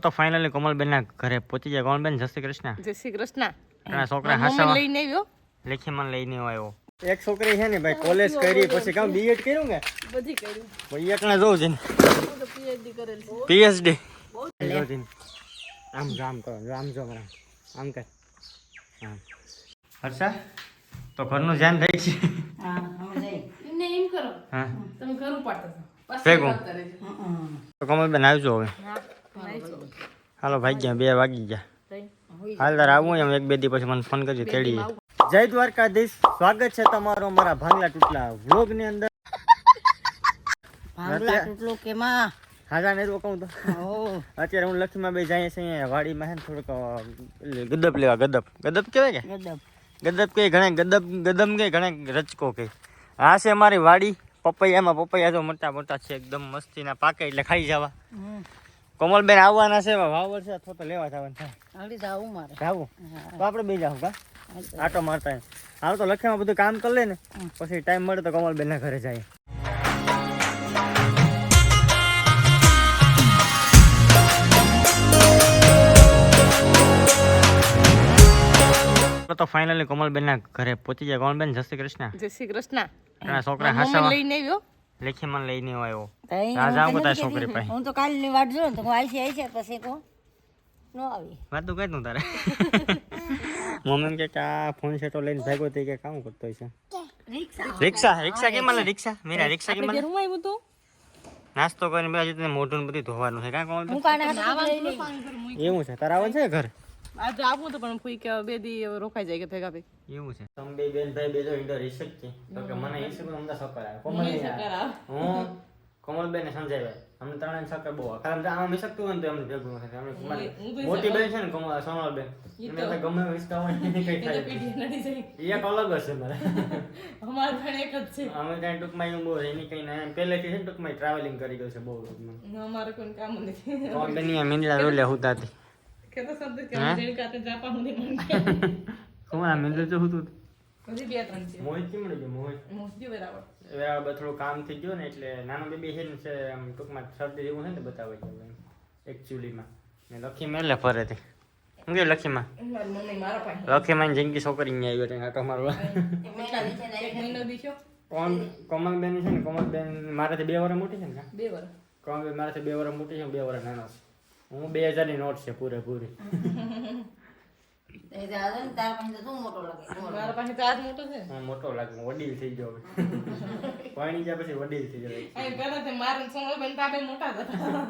તો ફાઇનલી કોમલબેન ના ઘરે પહોંચી ગયા. કોમલબેન જય શ્રી કૃષ્ણ. જય શ્રી કૃષ્ણ. ઘણા છોકરા હાસવા લઈને આવ્યો. લેખી મને લઈને આવ્યો. એક છોકરી છે ને ભાઈ કોલેજ કરી પછી કામ બીએડ કર્યું ને? બધી કર્યું. ભાઈ એકને જોઉં છે હું પીએચડી કરેલ પીએચડી આમ જો આમ કરો આમ જો આમ આમ કર. આમ હર્ષા તો ઘરનું ધ્યાન રહી છે. એમને એમ કરો. હા. તમે ઘર ઉપાડતા ભેગું. તો કોમલબેન આવજો હવે. હા. હાલો ભાઈ ગયા બે વાગી ગયા. હાલ તાર આવું એમ એક બે દી પછી મને ફોન કરજો તેડી જય દ્વારકાધીશ સ્વાગત છે તમારો અમારા ભાંગલા ટૂટલા વ્લોગની અંદર. ભાંગલા ટૂટલો કેમાં? હાજા નહીં કહું તો. અત્યારે હું લક્ષ્મીમાં બે જાય છે વાડીમાં છે થોડુંક અ, ગદબ લેવા ગદબ. ગદબ કહેવાય કે? ગદબ. ગદબ કે ઘણા ગદબ ગદમ કે ઘણા રચકો કે આ છે અમારી વાડી પપૈયામાં પપૈયા તો મોટા મોટા છે એકદમ મસ્તીના પાકે એટલે ખાઈ જવા. કોમલબેન આવવાના છે વાવર છે અથવા તો લેવા જવાનું છે. આવડી જાવું મારે. જાવું? તો આપણે બે જાવ કા? આટો મારતા હાલ તો લખેમાં બધું કામ કરી લે ને પછી ટાઈમ મળે તો કમલબેન ના ઘરે જાય. તો ફાઇનલી કોમલબેન ના ઘરે પહોંચી જાય કોમલબેન જય શ્રી કૃષ્ણ. જય શ્રી કૃષ્ણ. છોકરા મમ્મી લઈને આવ્યો. લેખી મને લઈને આવ્યો. રાજા હું તારી છોકરી પાસે. હું તો કાલની વાટ જોઉં તો હું આઈ છે પછી તો નો આવી. વાત તો કઈ તું તારે. મમ્મી કે કે આ ફોન સેટો લઈને ભાગો તે કે કામ કરતો હોય છે. રિક્ષા. રિક્ષા કેમ મળે રિક્ષા. મેરા રિક્ષા કેમ મળે હું આવ્યું તો? નાસ્તો કરીને બધા તને મોઢું બધું ધોવાનું છે. કાં લઈ. એવું છે? તારા આવે છે ઘર? આજે આવું તો પણ ફૂઈ કે બે દી રોકાઈ જાય કે ભેગા ભેગા. એવું છે. તમે બે બેન ભાઈ બે જો ઇન્ડોર રહી છે. તો કે મને એ પણ અમદા સકર આવે કોમલ. હું કોમલ બેન સમજાય અમને ત્રણે સકર બહુ કારણ કે આમાં શકતું હોય તો એમને ભેગું નથી અમે મોટી બેન છે ને કોમલ સોનલ બેન એમને તો ગમે એવું હોય ને કઈ થાય એક અલગ છે મારે. અમાર પણ એક જ છે. અમે ત્યાં ટૂંકમાં એવું બહુ એની કઈ ના. પહેલેથી છે ટૂંકમાં ટ્રાવેલિંગ કરી ગયો છે બહુ અમારે કોઈ કામ નથી. કોમલ બેનની મીંદડા રોલે હુતાતી કેતો શબ્દ કે હે? જેની કાતે જાપા હું નહીં મને. કોમલ આ મીંદડું તો? હુતું હજી બે ત્રણ છે. મોહિત કેમ મળી ગયો મોહિત મોસ્તી બરાબર. બધું થોડું કામ થઈ ગયું ને એટલે નાનો બેબી છે ને છે આમ ટૂંકમાં શબ્દ જેવું છે ને બતાવે છે એકચ્યુઅલીમાં ને લખીમાં એટલે ફરે તે શું કે લખીમાં? મારી મમ્મી મારા પાસે. લખીમાં જિંદગી છોકરી અહીંયા આવ્યો ત્યાં આટો મારવા. એક મહિનો દીધો કોણ? કોમલબેન છે ને કોમલબેન મારાથી બે વર્ષ મોટી છે ને બે વર્ષ કોમલબેન મારાથી બે વર્ષ મોટી છે બે વર્ષ નાનો છું. હું બે હજારની નોટ છે પૂરેપૂરી. મોટો લાગે? મારા પાસે ચાર્જ મોટો છે. હું મોટો લાગુ હું વડીલ થઈ ગયો પાણી ગયા પછી વડીલ થઈ ગયો અહીં પહેલા તે મારા સોનલ બેન તાબે મોટા હતા.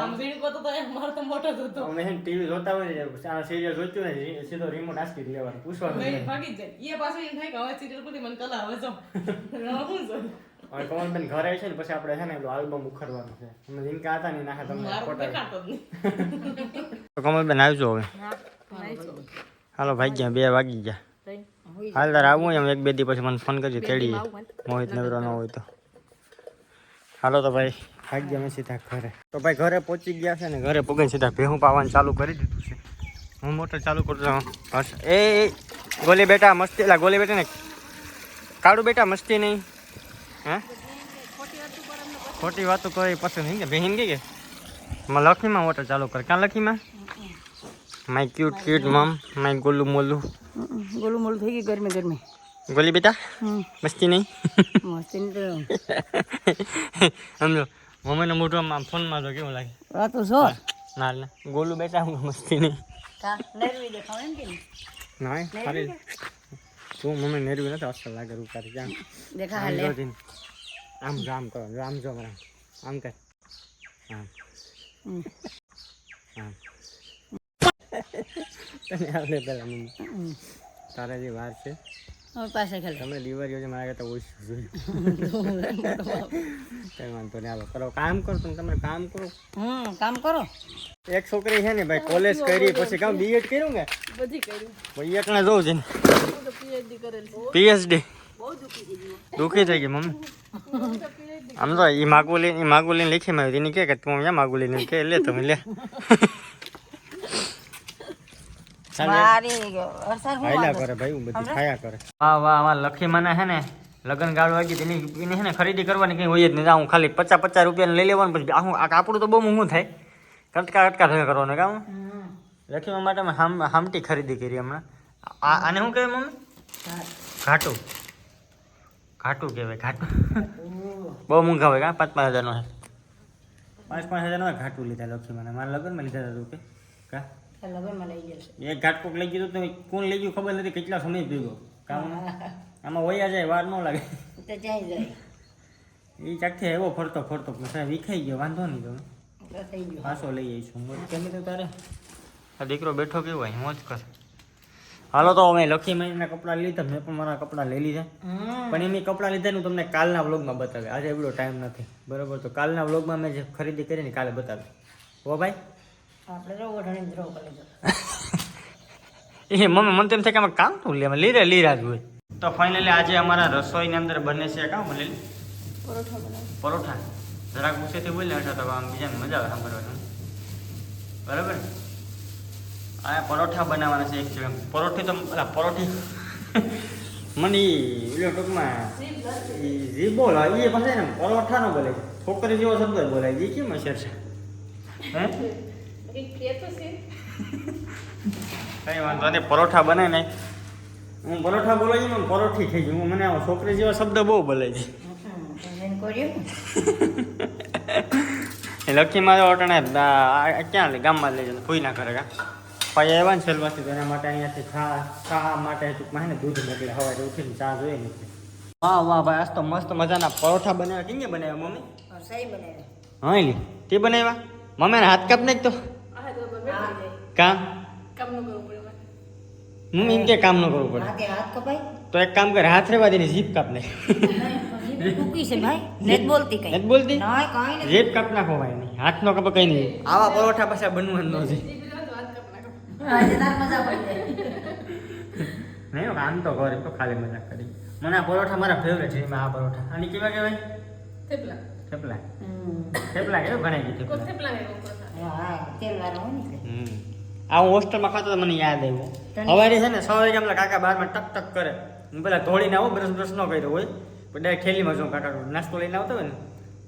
આમ ઝીણકો તો તો મારો તો મોટો જ હતો. અમે ટીવી જોતા હોય ને સિરિયલ જોતું ને સીધો રિમોટ આસ્તી જ લેવાનું પૂછવાનું ભાગી જાય. એ પાછું એમ થાય કે હવે સિરિયલ બધી મને કલા હવે જો. હું. હવે કમલબેન ઘરે છે ને પછી આપણે છે ને પેલું આલ્બમ ઉખડવાનું છે. અમે જીનકા હતા ને નાખે તમને ફોટા કમલબેન આવજો હવે. હાલો ભાઈ ગયા બે વાગી ગયા. હાલ તાર આવું એમ એક બે દી પછી મને ફોન કરજો તેડી મોહિત નવરો ન હોય તો. હાલો તો ભાઈ ભાગ ગયા અમે સીધા ઘરે. તો ભાઈ ઘરે પહોંચી ગયા છે ને ઘરે પગન સીધા ભેહું પાવાનું ચાલુ કરી દીધું છે. હું મોટર ચાલુ એ એ, ગોલી બેટા મસ્તી એલા ગોલી બેટા ને. કાળું બેટા મસ્તી નહીં. હે? ખોટી વાતો કોઈ પસંદ નહીં કે બહેન કે? માં લખીમાં વોટર ચાલુ કર. ક્યાં લખીમાં? My cute cute mum my Golu Molu. Golu Molu થઈ ગઈ ગરમી ગરમી. ગોલી બેટા? મસ્તી નહીં? મસ્તી નહીં સમજો. મમ્મીને મોઢું આમ ફોનમાં તો કેવું લાગે? આ તો છો ના ના. ગોલું બેટા મસ્તી નહીં. કા નરવી દેખાવ એમ કે નહીં? ના તું મમ્મી નેરવી નથી અસર લાગે રૂપારી ક્યાં દેખા આમ હાલે આમ આમ કરો રામ આમ જો મારા. આમ કર. આમ. આમ તને આવડે પેલા મમ્મી. તારા જે વાર છે? હવે પાસે ખેલે. તમે ડિલિવરી છે મારા કરતા ઓછું જોયું કઈ વાંધો નહીં હાલો કરો કામ કરો તમે તમે કામ કરો. હમ કામ કરો. એક છોકરી છે ને ભાઈ કોલેજ કરી પછી કામ બીએડ કર્યું ને બધી કર્યું ભાઈ એકને જોઉં છે ને. પીએચડી કરેલ છે. પીએચડી દુખી થઈ દુઃખી થઈ ગઈ મમ્મી. આમ તો એ માગુલી એ માગું લઈને લીખી માં એની કે કે તું અહીંયા માગુલીને કે લે તમે લે મારી અસર હું હાયલા કરે ભાઈ હું બધી ખાયા કરે વાહ વાહ વાહ લખી મને હે ને લગન ગાળો વાગી તેની એની છે ને ખરીદી કરવાની કઈ હોય જ નહીં. હું ખાલી પચાસ પચાસ રૂપિયા લઈ લેવાનું પછી આખું આ કાપડું તો બહુ મોંઘું થાય. કટકા કટકા થયા કરવાનો કામ લક્ષ્મી માટે મેં હામ હામટી ખરીદી કરી હમણાં. આ આને શું કહેવાય મમ્મી? ઘાટું. ઘાટું કહેવાય ઘાટું. બહુ મોંઘા હોય કા? પાંચ પાંચ હજારનો છે પાંચ પાંચ હજારનો ઘાટું લીધા મને મારા લગ્નમાં લીધા હતા તું કે? કા? લગ્નમાં લઈ જશે એક ઘાટકોક લઈ ગયું તો કોણ લઈ ગયું ખબર નથી કેટલા સમય ભેગો. કામ આમાં વયા જાય વાર ન લાગે. તો જાય જાય એ ચાકથી એવો ફરતો ફરતો. સાહેબ વિખાઈ ગયો વાંધો નહીં તમે. પાછો લઈ જઈશું કેમ તો તારે? આ દીકરો બેઠો કેવો હોય મોજ કર. હાલો તો અમે લખી મહિનાના કપડાં લીધા મેં પણ મારા કપડાં લઈ લીધા. પણ એમની કપડાં લીધા હું તમને કાલના વ્લોગમાં બતાવે. આજે એટલો ટાઈમ નથી. બરાબર? તો કાલના વ્લોગમાં મેં જે ખરીદી કરી ને કાલે બતાવે. હો ભાઈ? એ મમ્મી મને તેમ થાય કે આમાં કામ તું લે લીરા લીરા જ હોય. તો ફાઇનલી આજે અમારા રસોઈની અંદર બને છે કામ મને પરોઠા જરાક ગુસ્સેથી બોલ્યા હતા તો આમ બીજાને મજા આવે સાંભળવાનું. બરાબર? આ પરોઠા બનાવવાના છે એકચ્યુઅલી પરોઠી તો પરોઠી. મને ઓલો ટૂંકમાં જીભ બોલ એ પાસે ને પરોઠા નો બોલે. છોકરી જેવો શબ્દ જ બોલાય. એ કેમ હશે છે? હે? કઈ વાંધો નહીં પરોઠા બને નહીં હું પરોઠા બોલાય છે પરોઠી થઈ ગયું મને આવો છોકરી જેવા શબ્દ બહુ બોલે છે. એને મારે આ ક્યાં લે? ગામમાં લઈ જાય કોઈ ના કરે કા? પછી આવ્યા ને સેલમાંથી એના માટે અહીંયાથી ચા ચા માટે ટૂંકમાં ને દૂધ મોકલે. સવારે ઉઠીને ચા જોઈએ ને. વાહ વાહ ભાઈ આજ તો મસ્ત મજાના પરોઠા બનાવ્યા. કેમ બનાવ્યા મમ્મી? બનાવે હા લી. તે બનાવ્યા? મમ્મીને હાથ કાપ નાખ તો. કામ? હું એમ કે કામ ન કરવું પડે. હાથ કપાય? તો એક કામ કરે હાથ રેવા દે જીભ કાપ નાખ. ટૂંકી છે ભાઈ. નથી બોલતી કઈ. નથી બોલતી? ના કાંઈ નથી. જીભ કાપ નાખો ભાઈ નહીં હાથ નો કપ કઈ નહીં. આવા પરોઠા પાછા બનવાનું નથી નહીં આમ તો ઘરે તો ખાલી મજાક કરી. મને આ પરોઠા મારા ફેવરેટ છે એમાં આ પરોઠા. અને કેવા કહેવાય? થેપલા. થેપલા. થેપલા કેવું ગણાય થેપલા. આ હું હોસ્ટેલમાં ખાતો તો મને યાદ આવ્યું. સવારે છે ને સવારે ગામના કાકા બારમાં ટક ટક કરે. હું પેલા ધોળીને આવું બ્રશ બ્રશ ન કર્યો હોય. પણ ડાયરેક્ટ થેલીમાં જાઉં કાકા નાસ્તો લઈને આવતો હોય ને.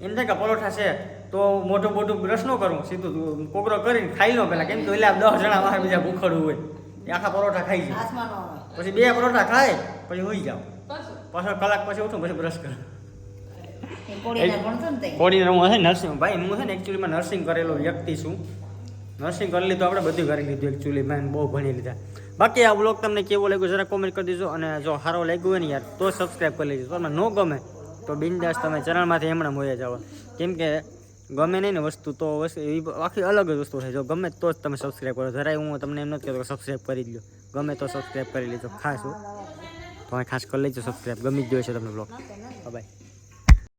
એમ થાય કે પરોઠા છે તો મોટું મોટું બ્રશ ન કરું. સીધું કોકરો કરીને ખાઈ લો પેલા. કેમ કે એટલે દસ જણા મારે બીજા ભૂખડું હોય. એ આખા પરોઠા ખાઈ જાય. પછી બે પરોઠા ખાય પછી હોઈ જાવ પાછો કલાક પછી ઉઠું પછી બ્રશ કરું એ કોળીના ભણતો ને તે કોડીને હું છે નર્સિંગ ભાઈ હું છે ને એકચ્યુઅલીમાં નર્સિંગ કરેલો વ્યક્તિ છું. નર્સિંગ કરી લીધું આપણે બધું કરી લીધું એકચ્યુઅલી મેં બહુ ભણી લીધા. બાકી આ બ્લોગ તમને કેવો લાગ્યો જરા કોમેન્ટ કરી દીજો અને જો સારો લાગ્યો હોય ને યાર તો સબસ્ક્રાઈબ કરી લેજો. તમને ન ગમે તો બિનદાસ તમે ચેનલમાંથી હમણાં મોયા જાવ કેમ કે ગમે નહીં ને વસ્તુ તો વસ્તુ એવી આખી અલગ જ વસ્તુ છે જો ગમે તો જ તમે સબસ્ક્રાઈબ કરો. જરાય હું તમને એમ નથી કહેતો સબસ્ક્રાઈબ કરી લો ગમે તો સબસ્ક્રાઈબ કરી લેજો. ખાસ. તમે ખાસ કરી લેજો સબસ્ક્રાઈબ ગમી જ ગયો છે તમને બ્લોગ બાય